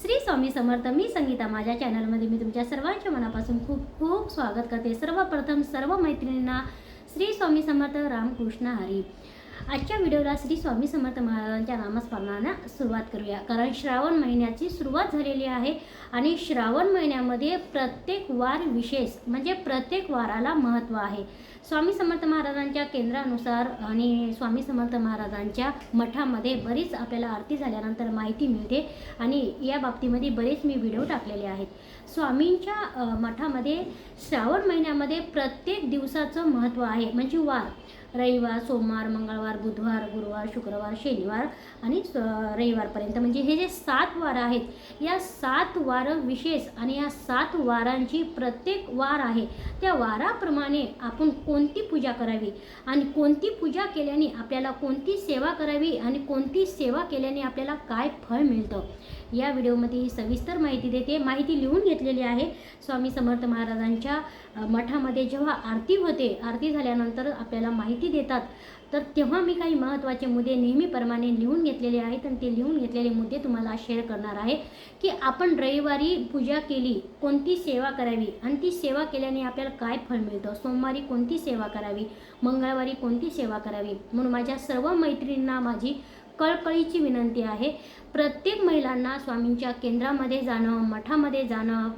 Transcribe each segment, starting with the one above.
श्री स्वामी समर्थ मी संगीता. माझ्या चॅनलमध्ये मी तुमच्या सर्वांच्या मनापासून खूप खूप स्वागत करते. सर्वप्रथम सर्व मैत्रिणींना श्री स्वामी समर्थ रामकृष्ण हरी. आजच्या व्हिडिओला श्री स्वामी समर्थ महाराजांच्या नामस्मरणानं सुरुवात करूया. कारण श्रावण महिन्याची सुरुवात झालेली आहे आणि श्रावण महिन्यामध्ये प्रत्येक वार विशेष म्हणजे प्रत्येक वाराला महत्त्व आहे. स्वामी समर्थ महाराजांच्या केंद्रानुसार आणि स्वामी समर्थ महाराजांच्या मठामध्ये बरीच आपल्याला आरती झाल्यानंतर माहिती मिळते आणि या बाबतीमध्ये बरेच मी व्हिडिओ टाकलेले आहेत. स्वामींच्या मठामध्ये श्रावण महिन्यामध्ये प्रत्येक दिवसाचं महत्त्व आहे म्हणजे वार. रविवार सोमवार मंगळवार बुधवार गुरुवार शुक्रवार शनिवार आणि स- रविवारपर्यंत. म्हणजे हे जे सात वार आहेत या सात वारं विशेष आणि या सात वारांची प्रत्येक वार आहे त्या वाराप्रमाणे आपण कोणती पूजा करावी आणि कोणती पूजा केल्याने आपल्याला कोणती सेवा करावी आणि कोणती सेवा केल्याने आपल्याला काय फळ मिळतं? या व्हिडिओमध्ये ही सविस्तर माहिती देते. माहिती लिहून घेतलेली आहे. स्वामी समर्थ महाराजांच्या मठामध्ये जेव्हा आरती होते आरती झाल्यानंतर आपल्याला माहिती देतात. तर तेव्हा मी काही महत्त्वाचे मुद्दे नेहमीप्रमाणे लिहून घेतलेले आहेत आणि ते लिहून घेतलेले मुद्दे तुम्हाला शेअर करणार आहे की आपण रविवारी पूजा केली कोणती सेवा करावी आणि ती सेवा केल्याने आपल्याला काय फळ मिळतं? सोमवारी कोणती सेवा करावी? मंगळवारी कोणती सेवा करावी? म्हणून माझ्या सर्व मैत्रिणींना माझी कळकळीची विनंती आहे. प्रत्येक महिलांना स्वामींच्या केंद्रामध्ये जाणं मठामध्ये जाणं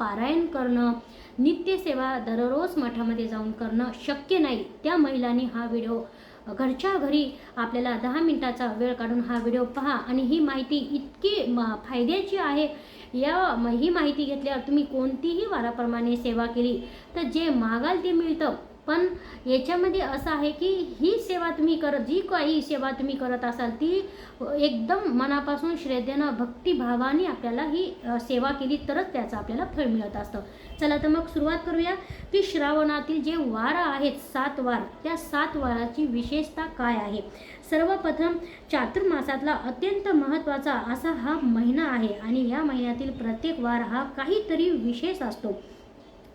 पारायण करणं नित्यसेवा दररोज मठामध्ये जाऊन करणं शक्य नाही. त्या महिलांनी हा व्हिडिओ घरच्या घरी आपल्याला दहा मिनिटाचा वेळ काढून हा व्हिडिओ पहा आणि ही माहिती इतकी म- फायद्याची आहे. या म- ही माहिती घेतल्यावर तुम्ही कोणतीही वाराप्रमाणे सेवा केली तर जे मागाल ते मिळतं. पण याच्यामध्ये असं आहे की ही सेवा तुम्ही करत जी काही सेवा तुम्ही करत असाल ती एकदम मनापासून श्रद्धेनं भक्तिभावाने आपल्याला ही सेवा केली तरच त्याचं आपल्याला फळ मिळत असतं. चला तर मग सुरुवात करूया. की श्रावणातील जे वार आहेत सात वार त्या सात वाराची विशेषता काय आहे? सर्वप्रथम चातुर्मासातला अत्यंत महत्त्वाचा असा हा महिना आहे आणि या महिन्यातील प्रत्येक वार हा काहीतरी विशेष असतो.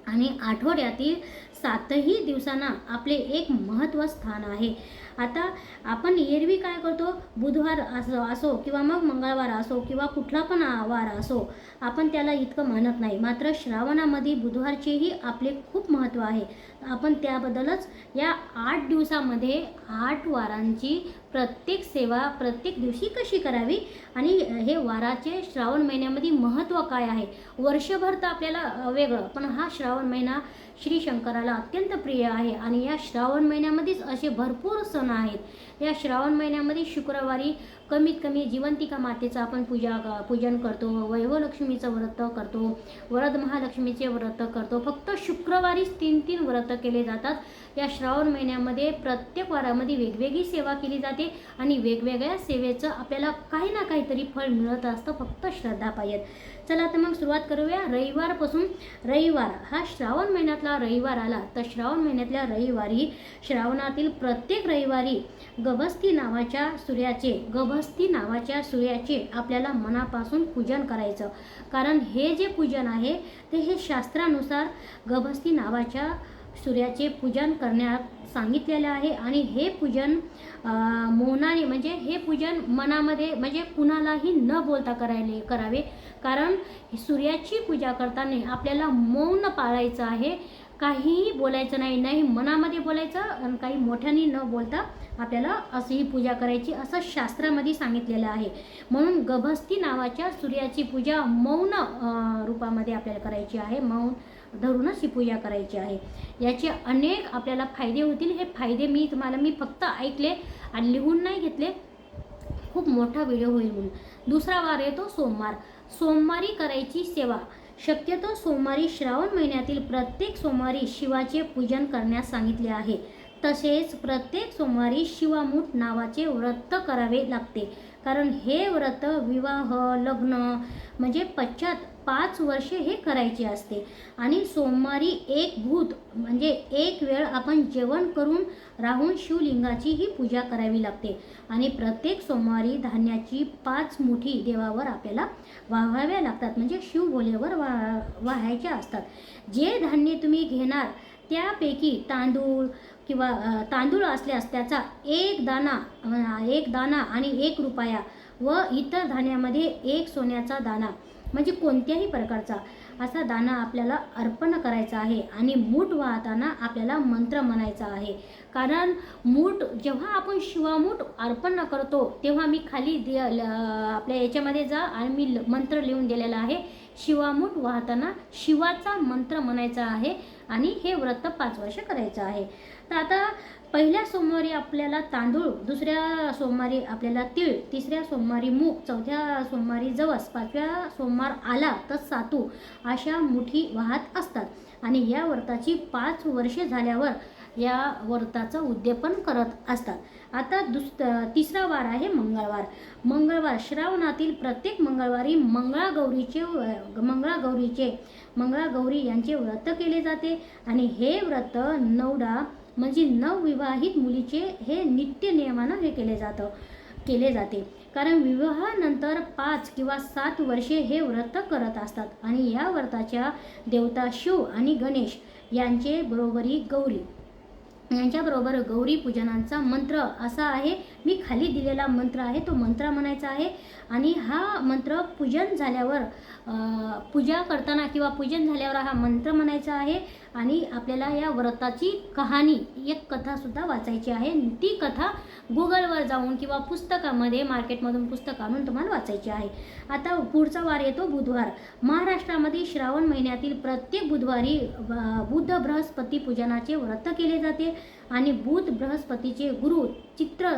आणि आठवड्यातील सातही दिवसांना आपले एक महत्त्व स्थान आहे. आता आपण एरवी काय करतो? बुधवार असो असो किंवा मग मंगळवार असो किंवा कुठला पण आवार वार असो आपण त्याला इतकं मानत नाही. मात्र श्रावणामध्ये बुधवारचेही आपले खूप महत्त्व आहे. आपण त्याबद्दलच या आठ दिवसामध्ये आठ वारांची प्रत्येक सेवा प्रत्येक दिवशी कशी करावी? आणि हे वाराचे श्रावण महिन्यामध्ये महत्त्व काय आहे? वर्षभर तर आपल्याला वेगळं. पण हा श्रावण महिना श्री शंकराला अत्यंत प्रिय आहे. आणि या श्रावण महिन्यामध्येच असे भरपूर सण आहेत. या श्रावण महिन्यामध्ये शुक्रवारी कमीत कमी जिवंतिका मातेचं आपण पूजा पूजन करतो. वैभवलक्ष्मीचं व्रत करतो. वरद महालक्ष्मीचे व्रत करतो. फक्त शुक्रवारीच तीन तीन व्रत केले जातात. या श्रावण महिन्यामध्ये प्रत्येक वारामध्ये वेगवेगळी सेवा केली जाते आणि वेगवेगळ्या सेवेचं आपल्याला काही ना काहीतरी फळ मिळत असतं. फक्त श्रद्धा पाहिजेत चला तर मग सुरुवात करूया. रविवारपासून रविवार हा श्रावण महिन्यातला रविवार आला. तर श्रावण महिन्यातल्या रविवारी श्रावणातील प्रत्येक रविवारी गभस्ती नावाच्या सूर्याचे गभस्ती नावाच्या सूर्याचे आपल्याला मनापासून पूजन करायचं. कारण हे जे पूजन आहे ते हे शास्त्रानुसार गभस्ती नावाच्या सूर्याचे पूजन करण्यात सांगितलेलं आहे आणि हे पूजन मोहनाने मौनाने म्हणजे हे पूजन मनामध्ये म्हणजे कुणालाही न बोलता करायले करावे. कारण सूर्याची पूजा करताना आपल्याला मौन पाळायचं आहे. काहीही बोलायचं नाही नाही मनामध्ये बोलायचं आणि काही मोठ्याने न बोलता आपल्याला अशी ही पूजा करायची असं शास्त्रामध्ये सांगितलेलं आहे. म्हणून गभस्ती नावाच्या सूर्याची पूजा मौन रूपामध्ये आपल्याला करायची आहे. मौन धरूनच ही पूजा करायची आहे. याचे अनेक आपल्याला फायदे होतील. हे फायदे मी तुम्हाला मी फक्त ऐकले आणि लिहून नाही घेतले. खूप मोठा व्हिडिओ होईल म्हणून. दुसरा वार येतो सोमवार. सोमवारी करायची सेवा. शक्यतो सोमवारी श्रावण महिन्यातील प्रत्येक सोमवारी शिवाचे पूजन करण्यास सांगितले आहे. तसेच प्रत्येक सोमवारी शिवामूठ नावाचे व्रत करावे लागते. कारण हे व्रत विवाह लग्न म्हणजे पश्चात पाच वर्षे हे करायचे असते. आणि सोमवारी एक भूत म्हणजे एक वेळ आपण जेवण करून राहून शिवलिंगाची ही पूजा करावी लागते. आणि प्रत्येक सोमवारी धान्याची पाच मुठी देवावर आपल्याला वाहाव्या लागतात. म्हणजे शिवभोलेवर वा वाहायच्या असतात. जे धान्य तुम्ही घेणार त्यापैकी तांदूळ किंवा तांदूळ असल्यास त्याचा एक दाना एक दाना आणि एक रुपया व इतर धान्यामध्ये एक सोन्याचा दाना. म्हणजे कोणत्याही प्रकारचा असा दाना आपल्याला अर्पण करायचा आहे आणि मूठ वाहताना आपल्याला मंत्र म्हणायचा आहे. कारण मूठ जेव्हा आपण शिवामूठ अर्पण करतो तेव्हा मी खाली दे- ल- आपल्या याच्यामध्ये जा आणि मी ल- मंत्र लिहून दिलेला आहे. शिवामूठ वाहताना शिवाचा मंत्र म्हणायचा आहे आणि हे व्रत पाच वर्ष करायचं आहे. तर आता पहिल्या सोमवारी आपल्याला तांदूळ दुसऱ्या सोमवारी आपल्याला तीळ तिसऱ्या सोमवारी मूग चौथ्या सोमवारी जवस पाचव्या सोमवार आला तर सातू अशा मुठी वाहत असतात. आणि या व्रताची पाच वर्षे झाल्यावर या व्रताचं उद्यापन करत असतात. आता दुस तिसरा वार आहे मंगळवार. मंगळवार श्रावणातील प्रत्येक मंगळवारी मंगळागौरीचे मंगळागौरीचे मंगळागौरी यांचे व्रत केले जाते. आणि हे व्रत नवडा म्हणजे नवविवाहित मुलीचे हे नित्य नियमानं हे केले जातं केले जाते. कारण विवाहानंतर पाच किंवा सात वर्षे हे व्रत करत असतात. आणि या व्रताच्या देवता शिव आणि गणेश यांचे बरोबरी गौरी. यांच्याबरोबर गौरी पूजनांचा मंत्र असा आहे मी खाली दिलेला मंत्र आहे तो मंत्र म्हणायचा आहे. आणि हा मंत्र पूजन झाल्यावर पूजा करताना किंवा पूजन झाल्यावर हा मंत्र म्हणायचा आहे आणि आपल्याला या व्रताची कहाणी एक कथासुद्धा वाचायची आहे. ती कथा गुगलवर जाऊन किंवा पुस्तकामध्ये मार्केटमधून पुस्तक आणून तुम्हाला वाचायची आहे. आता पुढचा वार येतो बुधवार. महाराष्ट्रामध्ये श्रावण महिन्यातील प्रत्येक बुधवारी अं, बुध बृहस्पती पूजनाचे व्रत केले जाते आणि बुध बृहस्पतीचे गुरु चित्र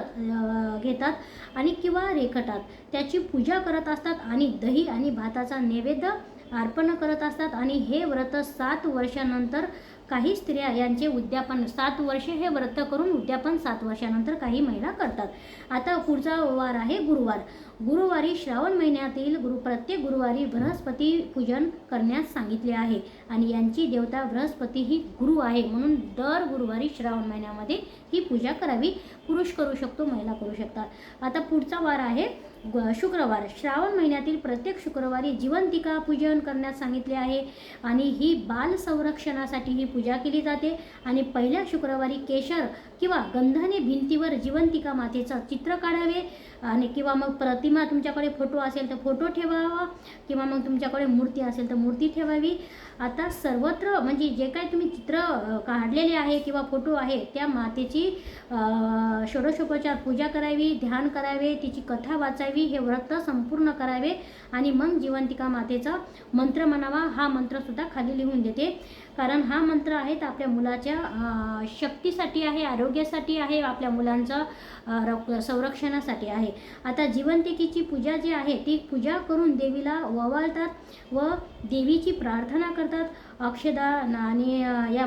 घेतात आणि किंवा रेखतात. त्याची पूजा करत असतात आणि दही आणि भाताचा नैवेद्य अर्पण करत असतात. आणि हे व्रत सात वर्षानंतर काही स्त्रिया यांचे उद्यापन सात वर्षे हे व्रत करून उद्यापन सात वर्षानंतर काही महिला करतात. आता पुढचा वार आहे गुरुवार. गुरुवारी श्रावण महिन्यातील गुरु प्रत्येक गुरुवारी बृहस्पती पूजन करण्यास सांगितले आहे आणि यांची देवता बृहस्पती ही गुरु आहे. म्हणून दर गुरुवारी श्रावण महिन्यामध्ये ही पूजा करावी. पुरुष करू शकतो महिला करू शकतात. आता पुढचा वार आहे ग- शुक्रवार. श्रावण महिन्यातील प्रत्येक शुक्रवारी जिवंतिका पूजन करण्यास सांगितले आहे. आणि ही बाल संरक्षणासाठी ही पूजा केली जाते. आणि पहिल्या शुक्रवारी केशर किंवा गंधाने भिंतीवर जिवंतिका मातेचं चित्र काढावे. आणि किंवा मग प्रतिमा तुमच्याकडे फोटो असेल तर फोटो ठेवावा. किंवा मग तुमच्याकडे मूर्ती असेल तर मूर्ती ठेवावी. आता सर्वत्र म्हणजे जे काही तुम्ही चित्र काढलेले आहे किंवा फोटो आहे त्या मातेची षोडशोपचार पूजा करावी ध्यान करावे तिची कथा वाचावी हे व्रत संपूर्ण करावे. आणि मग जिवंतिका मातेचं मंत्र म्हणावा हा मंत्रसुद्धा खाली लिहून देते. कारण हा मंत्र आहे तर आपल्या मुलाच्या शक्तीसाठी आहे आरोग्यासाठी आहे आपल्या मुलांचं संरक्षणासाठी आहे. आता जिवंतिकेची पूजा जी आहे ती पूजा करून देवीला ववाळतात व देवीची प्रार्थना करतात. अक्षदा आणि या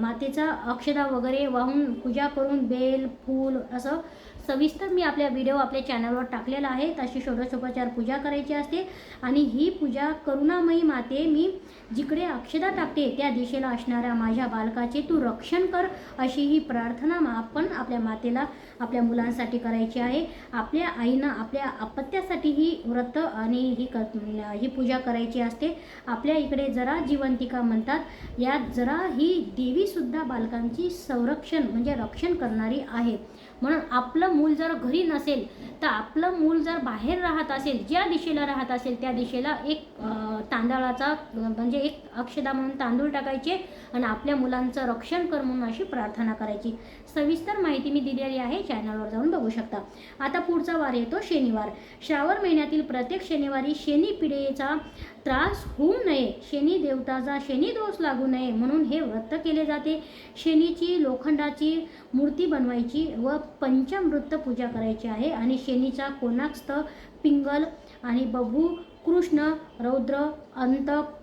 मातेचा अक्षदा वगैरे वाहून पूजा करून बेल फूल असं सविस्तर मी आपल्या व्हिडिओ आपल्या चॅनलवर टाकलेला आहे. तशी षोडशोपचार पूजा करायची असते. आणि ही पूजा करुणामयी माते मी जिकडे अक्षदा टाकते त्या दिशेला असणाऱ्या माझ्या बालकाचे तू रक्षण कर अशी ही प्रार्थना मा- आपण आपल्या मातेला आपल्या मुलांसाठी करायची आहे. आपल्या आईनं आपल्या अपत्यासाठी ही व्रत आणि ही क ही पूजा करायची असते. आपल्या इकडे जरा जिवंतिका म्हणतात. यात जरा ही देवीसुद्धा बालकांची संरक्षण म्हणजे रक्षण करणारी आहे. म्हणून आपलं मूल जर घरी नसेल तर आपलं मूल जर बाहेर राहत असेल ज्या दिशेला राहत असेल त्या दिशेला एक तांदळाचा म्हणजे एक अक्षदा म्हणून तांदूळ टाकायचे आणि आपल्या मुलांचं रक्षण कर म्हणून अशी प्रार्थना करायची. सविस्तर माहिती मी दिलेली आहे. चॅनलवर जाऊन बघू शकता. आता पुढचा वार येतो शनिवार. श्रावण महिन्यातील प्रत्येक शनिवारी शनी पिढेचा त्रास होऊ नये. शनी देवताचा शनी दोष लागू नये म्हणून हे व्रत केले जाते. शनीची लोखंडाची मूर्ती बनवायची व पंचामृत पूजा करायची आहे आणि शनीचा कोणास्त पिंगल आणि बभू कृष्ण रौद्र अंतक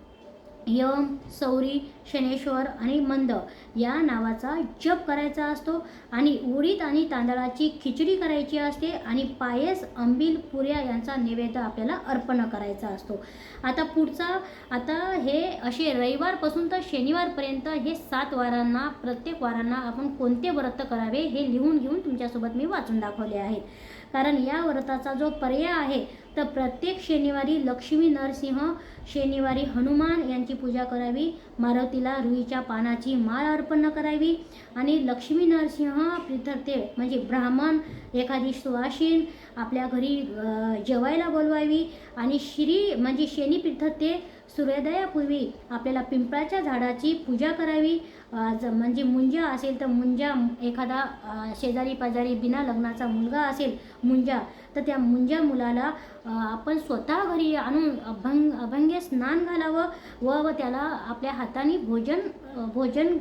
यम सौरी शनेश्वर आणि मंद या नावाचा जप करायचा असतो आणि उडीद आणि तांदळाची खिचडी करायची असते आणि पायस अंबिल पुऱ्या यांचा नैवेद्य आपल्याला अर्पण करायचा असतो. आता पुढचा आता हे असे रविवारपासून तर शनिवारपर्यंत हे सात वारांना प्रत्येक वारांना आपण कोणते व्रत करावे हे लिहून घेऊन तुमच्यासोबत मी वाचून दाखवले आहेत. कारण या व्रताचा जो पर्याय आहे तर प्रत्येक शनिवारी लक्ष्मी नरसिंह शनिवारी हनुमान यांची पूजा करावी. मारुतीला रुईच्या पानाची माळ अर्पण करावी आणि लक्ष्मी नरसिंह प्रीतर्थे म्हणजे ब्राह्मण एखादी सुवासीन आपल्या घरी जेवायला बोलवावी आणि श्री म्हणजे शनी प्रीतर्थे सूर्योदयापूर्वी आपल्याला पिंपळाच्या झाडाची पूजा करावी. म्हणजे मुंजा असेल तर मुंजा एखादा शेजारी पाजारी बिना लग्नाचा मुलगा असेल मुंजा तर त्या मुंज्या मुलाला आपण स्वतः घरी आणून अभंग अभंगे स्नान घालावं व व त्याला आपल्या हाताने भोजन भोजन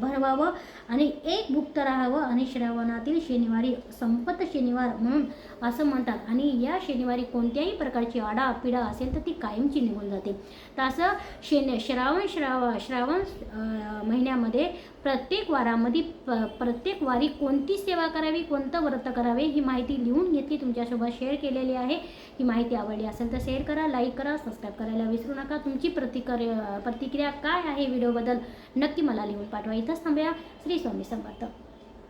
भरवावं आणि एक भुक्त राहावं आणि श्रावणातील शनिवारी संपत शनिवार म्हणून असं म्हणतात. आणि या शनिवारी कोणत्याही प्रकारची आडापिडा असेल तर ती कायमची निघून जाते. तर असं शेन श्रावण श्राव श्रावण महिन्यामध्ये प्रत्येक वारामध्ये प प्रत्येक वारी कोणती सेवा करावी कोणतं व्रत करावे ही माहिती लिहून घेतली तुमच्यासोबत शेअर केलेली आहे. ही माहिती आवडली असेल तर शेअर करा लाईक करा सबस्क्राईब करायला विसरू नका. तुमची प्रतिक्रिया प्रतिक्रिया काय आहे व्हिडिओबद्दल नक्की मला लिहून पाठवा. इथंच थांबूया. श्री स्वामी समर्थ.